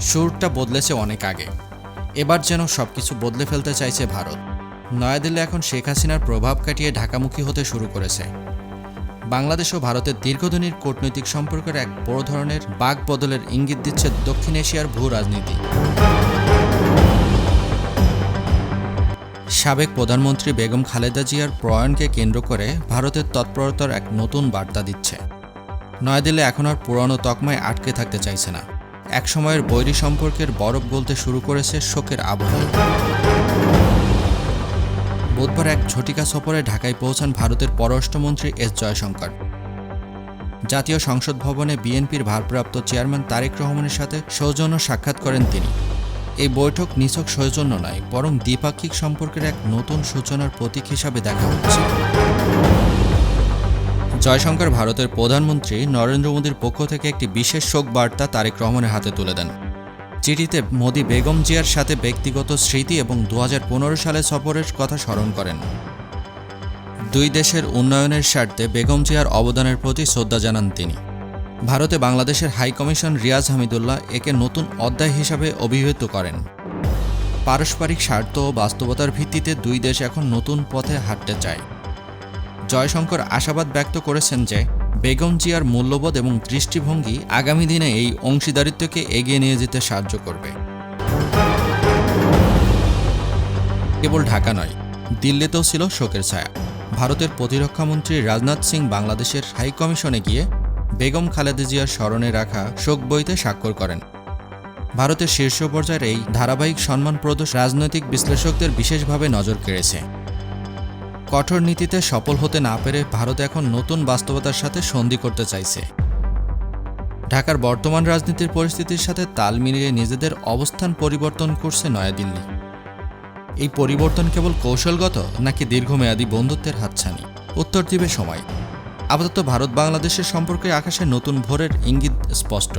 সুরটা বদলেছে অনেক আগে। এবার যেন সবকিছু বদলে ফেলতে চাইছে ভারত। নয়াদিল্লি এখন শেখ হাসিনার প্রভাব কাটিয়ে ঢাকামুখী হতে শুরু করেছে। বাংলাদেশ ও ভারতের দীর্ঘদিনের কূটনৈতিক সম্পর্কের এক বড় ধরনের বাক বদলের ইঙ্গিত দিচ্ছে দক্ষিণ এশিয়ার ভূ রাজনীতি। সাবেক প্রধানমন্ত্রী বেগম খালেদা জিয়ার প্রয়াণকে কেন্দ্র করে ভারতের তৎপরতার এক নতুন বার্তা দিচ্ছে। নয়াদিল্লি এখন আর পুরনো তকমায় আটকে থাকতে চাইছে না। একসময়ের বৈরী সম্পর্কের বরফ গলতে শুরু করেছে শোকের আবহাওয়া বুধবার এক ঝটিকা সফরে ঢাকায় পৌঁছান ভারতের পররাষ্ট্রমন্ত্রী এস জয়শঙ্কর। জাতীয় সংসদ ভবনে বিএনপির ভারপ্রাপ্ত চেয়ারম্যান তারেক রহমানের সাথে সৌজন্য সাক্ষাৎ করেন তিনি। এই বৈঠক নিছক সৌজন্য নয়, বরং দ্বিপাক্ষিক সম্পর্কের এক নতুন সূচনার প্রতীক হিসাবে দেখা হচ্ছে। জয়শঙ্কর ভারতের প্রধানমন্ত্রী নরেন্দ্র মোদীর পক্ষ থেকে একটি বিশেষ শোক বার্তা তারেক রহমানের হাতে তুলে দেন। চিঠিতে মোদী বেগম জিয়ার সাথে ব্যক্তিগত স্মৃতি এবং দু হাজার পনেরো সালে সফরের কথা স্মরণ করেন। দুই দেশের উন্নয়নের স্বার্থে বেগম জিয়ার অবদানের প্রতি শ্রদ্ধা জানান তিনি। ভারতে বাংলাদেশের হাই কমিশন রিয়াজ হামিদুল্লাহ একে নতুন অধ্যায় হিসাবে অভিহিত করেন। পারস্পরিক স্বার্থ ও বাস্তবতার ভিত্তিতে দুই দেশ এখন নতুন পথে হাঁটতে চায়। জয়শঙ্কর আশাবাদ ব্যক্ত করেছেন যে, বেগম জিয়ার মূল্যবোধ এবং দৃষ্টিভঙ্গি আগামী দিনে এই অংশীদারিত্বকে এগিয়ে নিয়ে যেতে সাহায্য করবে। কেবল ঢাকা নয়, দিল্লিতেও ছিল শোকের ছায়া। ভারতের প্রতিরক্ষামন্ত্রী রাজনাথ সিং বাংলাদেশের হাই কমিশনে গিয়ে বেগম খালেদা জিয়ার স্মরণে রাখা শোক বইতে স্বাক্ষর করেন। ভারতের শীর্ষ পর্যায়ের এই ধারাবাহিক সম্মান প্রদর্শ রাজনৈতিক বিশ্লেষকদের বিশেষভাবে নজর কেড়েছে। কঠোর নীতিতে সফল হতে না পেরে ভারত এখন নতুন বাস্তবতার সাথে সন্ধি করতে চাইছে। ঢাকার বর্তমান রাজনীতির পরিস্থিতির সাথে তাল মিলিয়ে নিজেদের অবস্থান পরিবর্তন করছে নয়াদিল্লি। এই পরিবর্তন কেবল কৌশলগত নাকি দীর্ঘমেয়াদী বন্ধুত্বের হাতছানি? উত্তর দিবে সময়। আপাতত ভারত বাংলাদেশের সম্পর্কে আকাশে নতুন ভোরের ইঙ্গিত স্পষ্ট।